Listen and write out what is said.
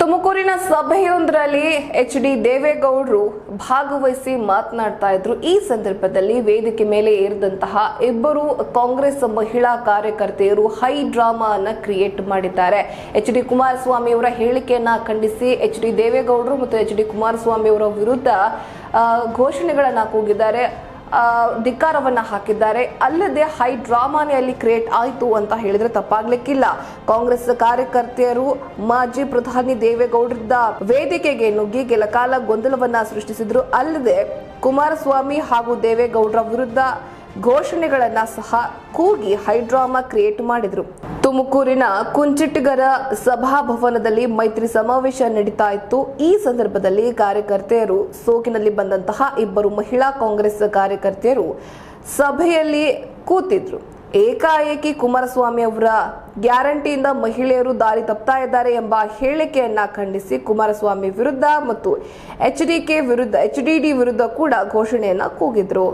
ತುಮಕೂರಿನ ಸಭೆಯೊಂದರಲ್ಲಿ H D ದೇವೇಗೌಡರು ಭಾಗವಹಿಸಿ ಮಾತನಾಡ್ತಾ ಇದ್ರು. ಈ ಸಂದರ್ಭದಲ್ಲಿ ವೇದಿಕೆ ಮೇಲೆ ಏರಿದಂತಹ ಇಬ್ಬರು ಕಾಂಗ್ರೆಸ್ ಮಹಿಳಾ ಕಾರ್ಯಕರ್ತೆಯರು ಹೈ ಡ್ರಾಮಾ ಅನ್ನ ಕ್ರಿಯೇಟ್ ಮಾಡಿದ್ದಾರೆ. ಎಚ್ ಡಿ ಕುಮಾರಸ್ವಾಮಿ ಅವರ ಹೇಳಿಕೆಯನ್ನ ಖಂಡಿಸಿ ಎಚ್ ಡಿ ದೇವೇಗೌಡರು ಮತ್ತು ಎಚ್ ಡಿ ಕುಮಾರಸ್ವಾಮಿ ಅವರ ವಿರುದ್ಧ ಘೋಷಣೆಗಳನ್ನು ಕೂಗಿದ್ದಾರೆ. ಧಿಕ್ಕಾರವನ್ನ ಹಾಕಿದ್ದಾರೆ. ಅಲ್ಲದೆ ಹೈ ಡ್ರಾಮಾನೇ ಅಲ್ಲಿ ಕ್ರಿಯೇಟ್ ಆಯಿತು ಅಂತ ಹೇಳಿದ್ರೆ ತಪ್ಪಾಗ್ಲಿಕ್ಕಿಲ್ಲ. ಕಾಂಗ್ರೆಸ್ ಕಾರ್ಯಕರ್ತೆಯರು ಮಾಜಿ ಪ್ರಧಾನಿ ದೇವೇಗೌಡರಿದ್ದ ವೇದಿಕೆಗೆ ನುಗ್ಗಿ ಕೆಲ ಕಾಲ ಗೊಂದಲವನ್ನ ಸೃಷ್ಟಿಸಿದ್ರು. ಅಲ್ಲದೆ ಕುಮಾರಸ್ವಾಮಿ ಹಾಗೂ ದೇವೇಗೌಡರ ವಿರುದ್ಧ ಘೋಷಣೆಗಳನ್ನ ಸಹ ಕೂಗಿ ಹೈಡ್ರಾಮಾ ಕ್ರಿಯೇಟ್ ಮಾಡಿದ್ರು. ತುಮಕೂರಿನ ಕುಂಚಿಟ್ಟಿಗರ ಸಭಾಭವನದಲ್ಲಿ ಮೈತ್ರಿ ಸಮಾವೇಶ ನಡೀತಾ ಇತ್ತು. ಈ ಸಂದರ್ಭದಲ್ಲಿ ಕಾರ್ಯಕರ್ತೆಯರು ಸೋಕಿನಲ್ಲಿ ಬಂದಂತಹ ಇಬ್ಬರು ಮಹಿಳಾ ಕಾಂಗ್ರೆಸ್ ಕಾರ್ಯಕರ್ತೆಯರು ಸಭೆಯಲ್ಲಿ ಕೂತಿದ್ರು. ಏಕಾಏಕಿ ಕುಮಾರಸ್ವಾಮಿ ಅವರ ಗ್ಯಾರಂಟಿಯಿಂದ ಮಹಿಳೆಯರು ದಾರಿ ತಪ್ತಾ ಇದ್ದಾರೆ ಎಂಬ ಹೇಳಿಕೆಯನ್ನ ಖಂಡಿಸಿ ಕುಮಾರಸ್ವಾಮಿ ವಿರುದ್ಧ ಮತ್ತು ಎಚ್ ಡಿ ಕೆ ವಿರುದ್ಧ, ಎಚ್ ಡಿ ಡಿ ವಿರುದ್ಧ ಕೂಡ ಘೋಷಣೆಯನ್ನ ಕೂಗಿದ್ರು.